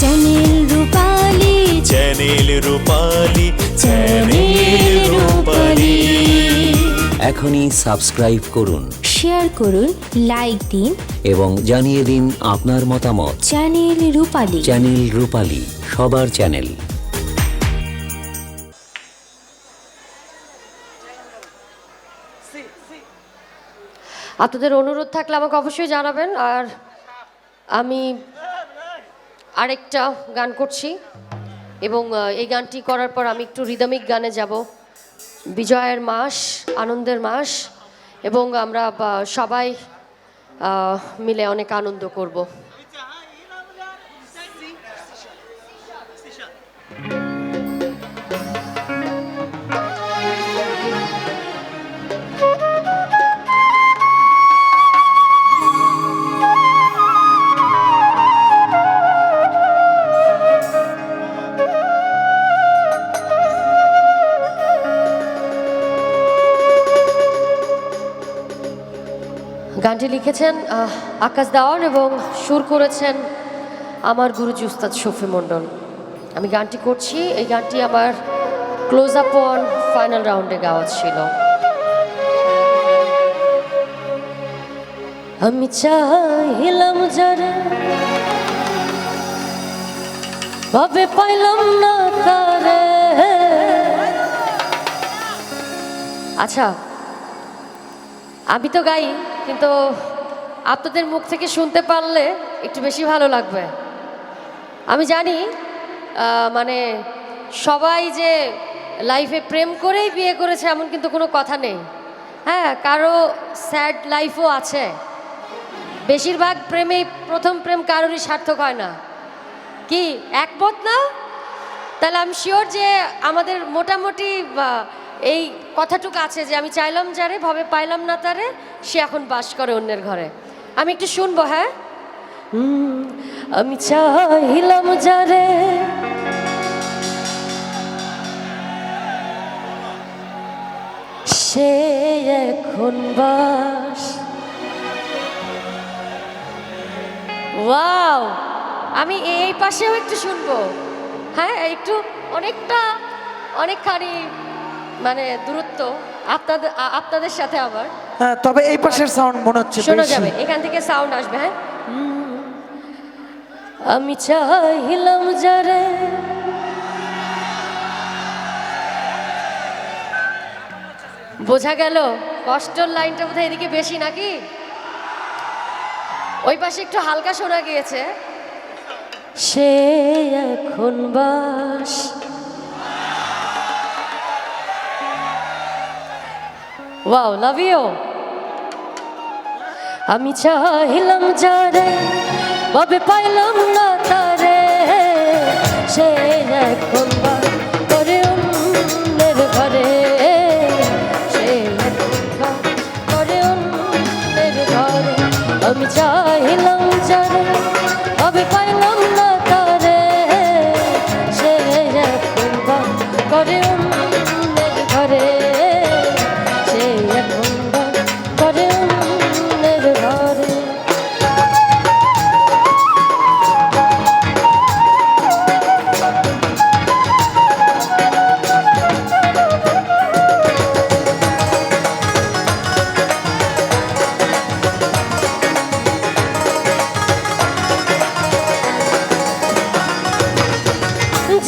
Channel Rupali channel Rupali channel Rupali এখনই subscribe করুন। Share করুন লাইক দিন। এবং জানিয়ে দিন আপনার মতামত। চ্যানেল রূপালী চ্যানেল রূপালী সবার চ্যানেল আপনাদের অনুরোধ থাকলে আমাকে অবশ্যই জানাবেন আর আমি আরেকটা গান করছি এবং এই গানটি করার পর আমি একটু রিদমিক গানে যাব। বিজয়ের মাস, আনন্দের মাস এবং আমরা সবাই মিলে অনেক আনন্দ করব। গানটি লিখেছেন আকাশ দাওয়ান এবং সুর করেছেন আমার গুরুজি উস্তাদ শফি মণ্ডল। আমি গানটি করছি। এই গানটি আমার ক্লোজ আপ অন ফাইনাল রাউন্ডে গাওয়া ছিল। আমি চাহিলাম যারে ভাবে পাইলাম না তারে। আচ্ছা আমি তো গাই। কিন্তু আপনাদের মুখ থেকে শুনতে পারলে একটু বেশি ভালো লাগবে। আমি জানি মানে সবাই যে লাইফে প্রেম করেই বিয়ে করেছে এমন কিন্তু কোনো কথা নেই। হ্যাঁ কারও স্যাড লাইফও আছে। বেশিরভাগ প্রেমেই প্রথম প্রেম কারোরই সার্থক হয় না। কি, একমত না? তাহলে আমি শিওর যে আমাদের মোটামুটি এই কথাটুকু আছে যে আমি চাইলাম যারে, ভাবে পাইলাম না তারে, সে এখন বাস করে অন্যের ঘরে। আমি একটু শুনব হ্যাঁ? আমি চাইলাম যারে, সে এখন বাস। ওয়াও! আমি এই পাশেও একটু শুনব। হ্যাঁ একটু অনেকটা, অনেকখানি মানে দূরত্ব আপনাদের আপনাদের সাথে আবার। হ্যাঁ তবে এই পাশের সাউন্ড মনে হচ্ছে শোনা যাবে এখান থেকে সাউন্ড আসবে হ্যাঁ? আমি চাইলাম যারে বোঝা গেল কষ্টর লাইনটা বোধহয় এদিকে বেশি নাকি? ওই পাশে একটু হালকা শোনা গিয়েছে। সে এখন বাস ওয়াও লাভ ইউ আমি চাইলাম যারে, ভাবে পাইলাম না তারে। সে এখন করে অন্যের ঘরে। সে করে অন্যের ঘরে। আমি চাইলাম যারে, ভাবে পাইলাম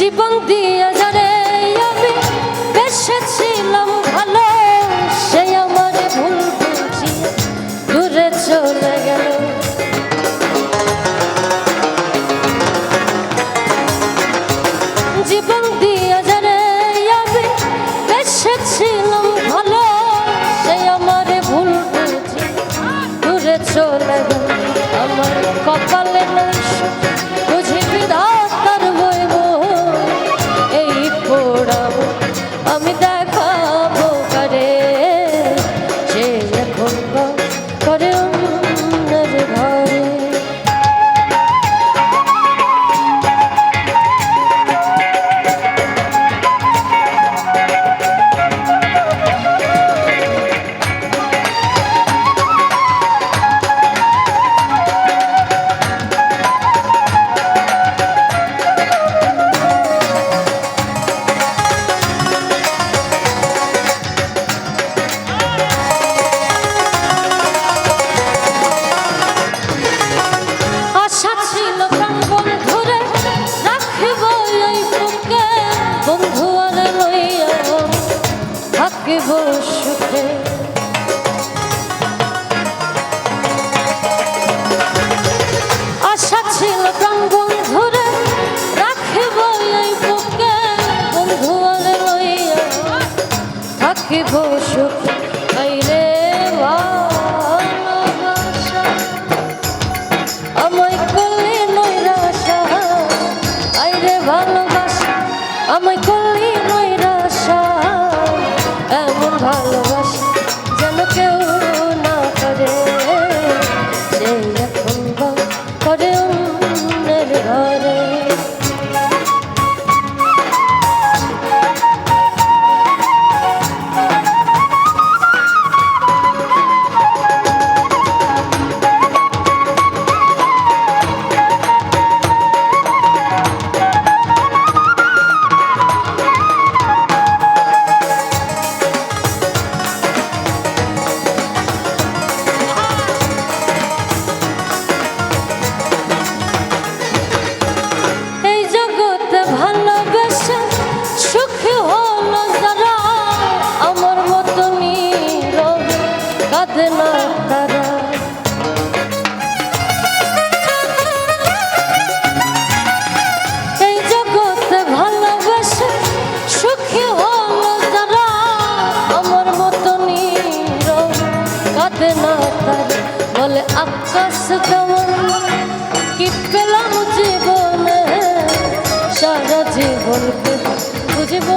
জীবন দিয়ে যারে আমি বেসেছিলাম ভালো। সে আমার ভুল বুঝিয়ে দূরে চলে গেল। জীবন দিয়ে যারে আমি বেসেছিলাম ভালো। সে আমার ভুল বুঝিয়ে দূরে চলে গেল। সাধনা তারা। এই জগতে ভালোবাসে, সুখী হলো যারা। আমার মতো নীরব কাঁদনা তারা। বলে, আকাশ যেমন কি পেলাম জীবনে? সারা জীবনকে বুঝব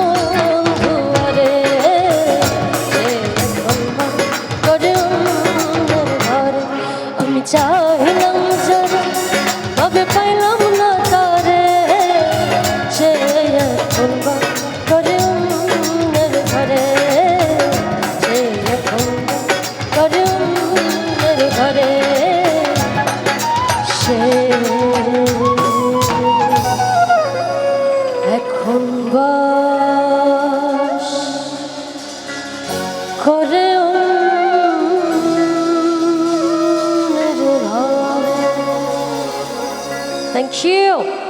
Thank you.